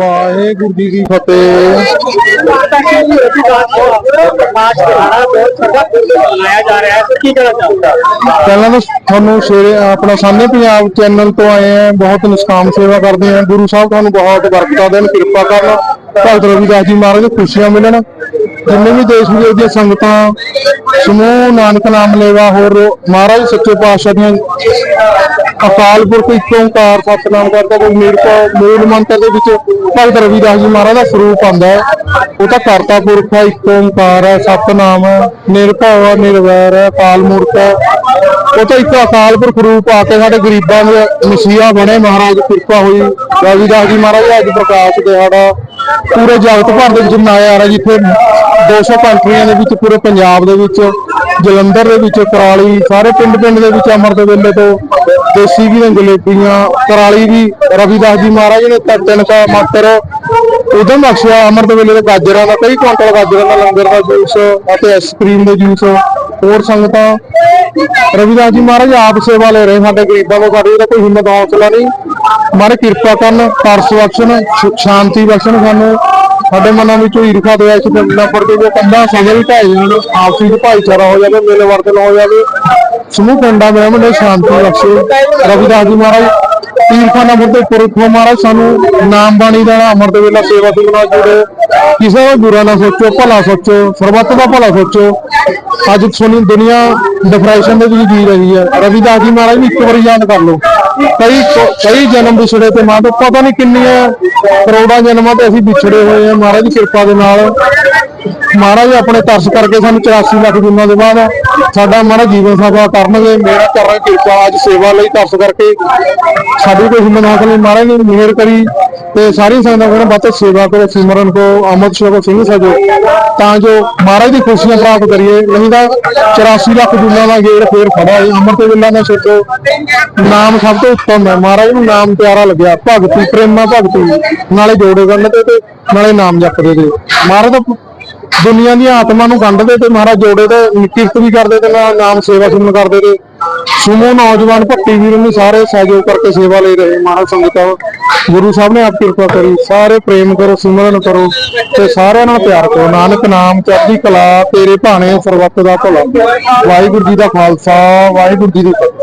ਵਾਹਿਗੁਰੂ ਜੀ ਕੀ ਫਤਿਹ। ਪਹਿਲਾਂ ਤਾਂ ਤੁਹਾਨੂੰ ਸ਼ੇਰੇ ਆਪਣਾ ਸਾਹਮਣੇ ਪੰਜਾਬ ਚੈਨਲ ਤੋਂ ਆਏ ਆ ਬਹੁਤ ਨਿਸ਼ਕਾਮ ਸੇਵਾ ਕਰਦੇ ਆ ਗੁਰੂ ਸਾਹਿਬ, ਤੁਹਾਨੂੰ ਬਹੁਤ ਬਰਕਤਾਂ ਦੇਣ ਕਿਰਪਾ ਕਰਨ। ਭਗਤ ਰਵਿਦਾਸ ਜੀ ਮਹਾਰਾਜ ਨੂੰ ਖੁਸ਼ੀਆਂ ਮਿਲਣ। ਜਿੰਨੇ ਵੀ ਦੇਸ਼ ਵਿਦੇਸ਼ ਦੀਆਂ ਸੰਗਤਾਂ, ਸਮੂਹ ਨਾਨਕ ਨਾਮ ਲੇਵਾ ਹੋਰ ਮਹਾਰਾਜ ਸੱਚੇ ਪਾਤਸ਼ਾਹ ਦੀਆਂ ਅਕਾਲ ਪੁਰਖ ਇੱਕ ਓੰਕਾਰ ਸਤਨਾਮ ਕਰਤਾ ਕੋਈ ਮੀਰ ਕੋ ਮੂਲ ਮੰਤਰ ਦੇ ਵਿੱਚ ਭਗਤ ਰਵਿਦਾਸ ਜੀ ਮਹਾਰਾਜ ਦਾ ਸਰੂਪ ਆਉਂਦਾ ਹੈ। ਉਹ ਤਾਂ ਕਰਤਾ ਪੁਰਖ ਹੈ ਇੱਕ ਓੰਕਾਰ ਹੈ, ਸਤਨਾਮ ਹੈ ਨਿਰਭਉ ਹੈ ਨਿਰਵੈਰ ਹੈ ਅਕਾਲ ਮੂਰਤ ਹੈ। ਉਹ ਤਾਂ ਇੱਕ ਅਕਾਲ ਪੁਰਖ ਰੂਪ ਆ ਕੇ ਸਾਡੇ ਗਰੀਬਾਂ ਦੇ ਮਸੀਹਾ ਬਣੇ ਮਹਾਰਾਜ, ਕਿਰਪਾ ਹੋਈ। ਰਵਿਦਾਸ ਜੀ ਮਹਾਰਾਜ ਦਾ ਅੱਜ ਪ੍ਰਕਾਸ਼ ਦਿਹਾੜਾ ਪੂਰੇ ਜਗਤ ਭਰ ਦੇ ਵਿੱਚ ਮਨਾਇਆ ਜਾ ਰਿਹਾ ਜਿੱਥੇ 200 ਕੰਟਰੀਆਂ ਦੇ ਵਿੱਚ, ਪੂਰੇ ਪੰਜਾਬ ਦੇ ਵਿੱਚ, ਜਲੰਧਰ ਦੇ ਵਿੱਚ, ਕਰਾਲੀ, ਸਾਰੇ ਪਿੰਡ ਪਿੰਡ ਦੇ ਵਿੱਚ ਅੰਮ੍ਰਿਤ ਵੇਲੇ ਤੋਂ ਦੇਸੀ ਵੀ ਨੇ ਜਲੇਬੀਆਂ ਕਰਾਲੀ ਵੀ, ਰਵੀਦਾਸ ਜੀ ਮਹਾਰਾਜ ਨੇ ਤਾਂ ਤਿੰਨਕਾ ਮਾਤਰ ਉਦਮ ਬਖਸ਼ਿਆ ਅੰਮ੍ਰਿਤ ਵੇਲੇ ਦੇ ਗਾਜਰਾਂ ਦਾ, ਕਈ ਕੁਆਂਟਲ ਗਾਜਰਾਂ ਦਾ, ਲੰਗਰ ਦਾ ਜੂਸ ਅਤੇ ਆਈਸਕ੍ਰੀਮ ਦੇ ਜੂਸ। ਹੋਰ ਸੰਗਤਾਂ, ਰਵਿਦਾਸ ਜੀ ਮਹਾਰਾਜ ਆਪ ਸੇਵਾ ਲੈ ਰਹੇ ਸਾਡੇ ਗਰੀਬਾਂ ਤੋਂ ਸਾਡੀ, ਇਹਦਾ ਕੋਈ ਹਿੰਮਤ, ਹੌਸਲਾ ਨਹੀਂ। ਮਾਰੇ ਕਿਰਪਾ ਕਰਨ, ਤਰਸ ਬਖਸ਼ਣ ਸ਼ਾਂਤੀ ਬਖਸ਼ਣ ਸਾਨੂੰ। ਸਾਡੇ ਮਨਾਂ ਵਿੱਚੋਂ ਈਰਖਾ ਦੇ ਇਸ ਨਾ ਪੜਦੇ ਜੋ ਕੰਦਾ ਸਗਲ ਢਾਈ ਜਾਣ, ਆਪਸੀ ਵਿੱਚ ਭਾਈਚਾਰਾ ਹੋ ਜਾਵੇ, ਮੇਲੇ ਵਰਤਨ ਹੋ ਜਾਵੇ, ਸਮੂਹ ਪਿੰਡਾਂ ਦੇ ਮਨ ਸ਼ਾਂਤੀ ਬਖਸ਼ੇ। ਰਵਿਦਾਸ ਜੀ ਮਹਾਰਾਜ, ਤੀਰਥਾਂ ਮੁੱਦੇ ਪੁਰਖੋ ਮਹਾਰਾਜ, ਸਾਨੂੰ ਨਾਮ ਬਾਣੀ ਦਾ ਅਮਰ ਦੇ ਵੇਲਾ ਸੇਵਾ ਸਿੰਘ ਨਾਲ ਜੁੜੇ। ਕਿਸੇ ਦਾ ਬੁਰਾ ਨਾ ਸੋਚੋ, ਭਲਾ ਸੋਚੋ, ਸਰਬੱਤ ਦਾ ਭਲਾ ਸੋਚੋ। ਅੱਜ ਸੁਣੀ ਦੁਨੀਆ ਡਿਪਰੈਸ਼ਨ ਦੇ ਵਿੱਚ ਜੀ ਰਹੀ ਹੈ। ਰਵਿਦਾਸ ਜੀ ਮਹਾਰਾਜ ਨੂੰ ਇੱਕ ਵਾਰੀ ਯਾਦ ਕਰ ਲਓ। ਕਈ ਕਈ ਜਨਮ ਵਿਛੜੇ ਤੇ ਮਾਂ ਤੋਂ ਪਤਾ ਨਹੀਂ ਕਿੰਨੀਆਂ ਕਰੋੜਾਂ ਜਨਮਾਂ ਤੇ ਅਸੀਂ ਵਿਛੜੇ ਹੋਏ ਹਾਂ। ਮਹਾਰਾਜ ਦੀ ਕਿਰਪਾ ਦੇ ਨਾਲ। ਮਹਾਰਾਜ ਆਪਣੇ ਤਰਸ ਕਰਕੇ ਸਾਨੂੰ 84 ਲੱਖ ਜੁਨਾ ਦੇ ਬਾਅਦ ਸਾਡਾ ਮਹਾਰਾਜ ਜੀਵਨ ਸਫਾ ਕਰਨਗੇ। ਮੇਰਾ ਕਰਾਂ ਕਿਰਪਾ ਅੱਜ ਸੇਵਾ ਲਈ ਤਰਸ ਕਰਕੇ ਸਾਡੀ ਕੋਈ ਹਿੰਮਤ ਨਾ ਕਰੀ ਮਹਾਰਾਜ ਨੇ ਮਿਹਰ ਕਰੀ। ਤੇ ਸਾਰੀ ਸੰਗਤਾਂ ਕੋਲ ਵੱਧ ਤੋਂ ਸੇਵਾ ਕਰੋ, ਸਿਮਰਨ ਕੋ ਅਮਰ ਸ਼ੋਕ ਸਿੰਘ ਸਜੋ। ਤਾਂ ਜੋ ਮਹਾਰਾਜ ਦੀ ਖੁਸ਼ੀਆਂ ਪ੍ਰਾਪਤ ਕਰੀਏ। ਨਹੀਂ ਤਾਂ 84 ਲੱਖ ਜੁਨਾ ਦਾ ਗੇੜ ਫੇਰ ਖੜਾ ਹੈ ਅੰਮ੍ਰਿਤ ਵੇਲਾ ਦਾ ਛੱਡੋ ਨਾਮ ਸਭ ਤੋਂ ਉੱਤਮ ਹੈ। ਮਹਾਰਾਜ ਨੂੰ ਨਾਮ ਪਿਆਰਾ ਲੱਗਿਆ। ਭਗਤੀ, ਪ੍ਰੇਮਾ ਭਗਤੀ। ਨਾਲੇ ਜੋੜੇ ਕਰਨ ਤੇ ਨਾਲੇ ਨਾਮ ਜਪਦੇ ਤੇ। ਮਹਾਰਾਜ ਦਾ ਦੁਨੀਆ ਦੀਆਂ ਆਤਮਾ ਨੂੰ ਗੰਢਦੇ ਤੇ ਮਹਾਰਾਜ ਜੋੜੇ ਤੇ ਕਿਰਤ ਵੀ ਕਰਦੇ ਤੇ ਨਾਲ ਨਾਮ ਸੇਵਾ ਸੁਣ ਕਰਦੇ ਤੇ। ਸੁਮੋ ਨੌਜਵਾਨ ਭੱਟੀ ਵੀਰ ਨੂੰ ਸਾਰੇ ਸਹਿਯੋਗ ਕਰਕੇ ਸੇਵਾ ਲੈ ਰਹੇ। ਮਹਾਰਾਜ ਸੰਗਤਾਂ ਗੁਰੂ ਸਾਹਿਬ ਨੇ ਆਪ ਕਿਰਪਾ ਕਰੀ, ਸਾਰੇ ਪ੍ਰੇਮ ਕਰੋ, ਸਿਮਰਨ ਕਰੋ ਤੇ ਸਾਰਿਆਂ ਨਾਲ ਪਿਆਰ ਕਰੋ। ਨਾਨਕ ਨਾਮ, ਚੜ੍ਹਦੀ ਕਲਾ, ਤੇਰੇ ਭਾਣੇ ਸਰਬੱਤ ਦਾ ਭਲਾ। ਵਾਹਿਗੁਰੂ ਜੀ ਦਾ ਖਾਲਸਾ, ਵਾਹਿਗੁਰੂ ਜੀ ਦੀ ਫਤਿਹ।